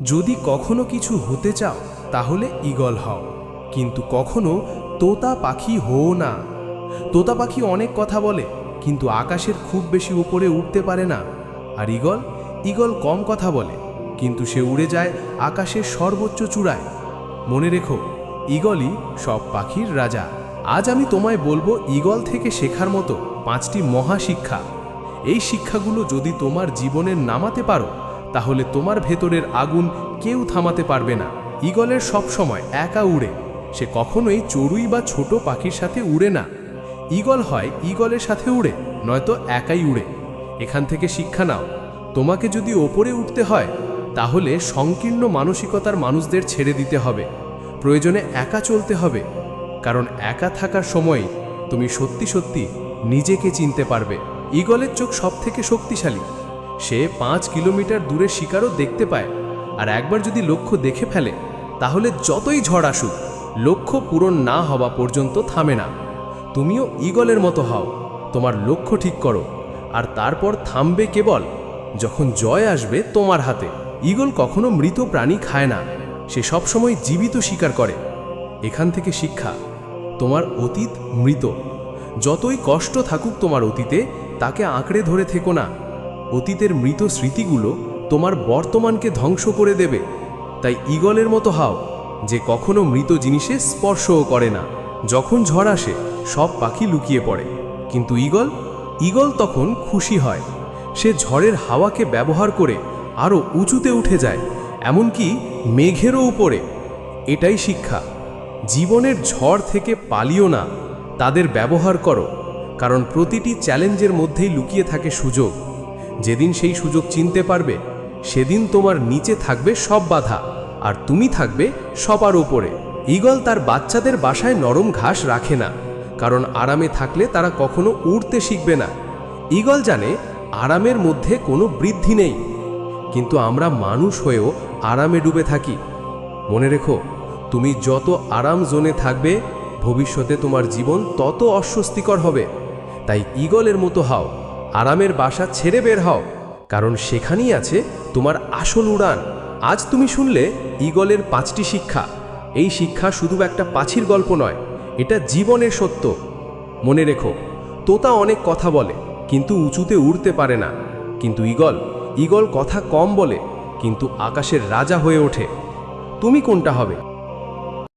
যদি কখনো কিছু হতে চাও, তাহলে ঈগল হও। কিন্তু কখনো তোতা পাখি হও না। তোতা পাখি অনেক কথা বলে, কিন্তু আকাশের খুব বেশি উপরে উঠতে পারে না। আর ঈগল? ঈগল কম কথা বলে, কিন্তু সে উড়ে যায় আকাশের সর্বোচ্চ চূড়ায়। মনে রেখো, ঈগলই সব পাখির রাজা। আজ আমি তোমায় বলব ঈগল থেকে শেখার মতো পাঁচটি মহা শিক্ষা এই শিক্ষাগুলো যদি তোমার জীবনের নামাতে পারো তাহলে তোমার ভেতরের আগুন কেউ থামাতে পারবে না। ঈগলের সব সময় একা উড়ে। সে কখনোই চড়ুই বা ছোট পাখির সাথে উড়ে না। ঈগল হয় ঈগলের সাথে উড়ে, নয়তো একাই উড়ে। এখান থেকে শিক্ষা নাও, তোমাকে যদি ওপরে উঠতে হয়, তাহলে সংকীর্ণ মানসিকতার মানুষদের ছেড়ে দিতে হবে। প্রয়োজনে একা চলতে হবে। কারণ একা থাকার সময় তুমি সত্যি সত্যি নিজেকে চিনতে পারবে। ঈগলের চোখ সব থেকে শক্তিশালী। সে পাঁচ কিলোমিটার দূরে শিকারও দেখতে পায়। আর একবার যদি লক্ষ্য দেখে ফেলে, তাহলে যতই ঝড় আসুক, লক্ষ্য পূরণ না হওয়া পর্যন্ত থামে না। তুমিও ঈগলের মতো হও, তোমার লক্ষ্য ঠিক করো, আর তারপর থামবে কেবল যখন জয় আসবে তোমার হাতে। ঈগল কখনো মৃত প্রাণী খায় না, সে সবসময় জীবিত শিকার করে। এখান থেকে শিক্ষা, তোমার অতীত মৃত। যতই কষ্ট থাকুক তোমার অতীতে, তাকে আঁকড়ে ধরে থেকো না। অতীতের মৃত স্মৃতিগুলো তোমার বর্তমানকে ধ্বংস করে দেবে। তাই ঈগলের মতো হাও, যে কখনো মৃত জিনিসে স্পর্শও করে না। যখন ঝড় আসে, সব পাখি লুকিয়ে পড়ে। কিন্তু ঈগল ঈগল তখন খুশি হয়। সে ঝড়ের হাওয়াকে ব্যবহার করে আরও উঁচুতে উঠে যায়, এমনকি মেঘেরও উপরে। এটাই শিক্ষা। জীবনের ঝড় থেকে পালিও না, তাদের ব্যবহার করো। কারণ প্রতিটি চ্যালেঞ্জের মধ্যেই লুকিয়ে থাকে সুযোগ। যেদিন সেই সুযোগ চিনতে পারবে, সেদিন তোমার নিচে থাকবে সব বাধা, আর তুমি থাকবে সবার ওপরে ঈগল তার বাচ্চাদের বাসায় নরম ঘাস রাখে না, কারণ আরামে থাকলে তারা কখনো উড়তে শিখবে না। ঈগল জানে, আরামের মধ্যে কোনো বৃদ্ধি নেই। কিন্তু আমরা মানুষ হয়েও আরামে ডুবে থাকি। মনে রেখো, তুমি যত আরাম জোনে থাকবে, ভবিষ্যতে তোমার জীবন তত অস্বস্তিকর হবে। তাই ঈগলের মতো হও। আরামের বাসা ছেড়ে বের হও, কারণ সেখানেই আছে তোমার আসল উড়ান। আজ তুমি শুনলে ঈগলের পাঁচটি শিক্ষা। এই শিক্ষা শুধু একটা পাছির গল্প নয়, এটা জীবনের সত্য। মনে রেখো, তোতা অনেক কথা বলে, কিন্তু উঁচুতে উড়তে পারে না। কিন্তু ঈগল ঈগল কথা কম বলে, কিন্তু আকাশের রাজা হয়ে ওঠে। তুমি কোনটা হবে?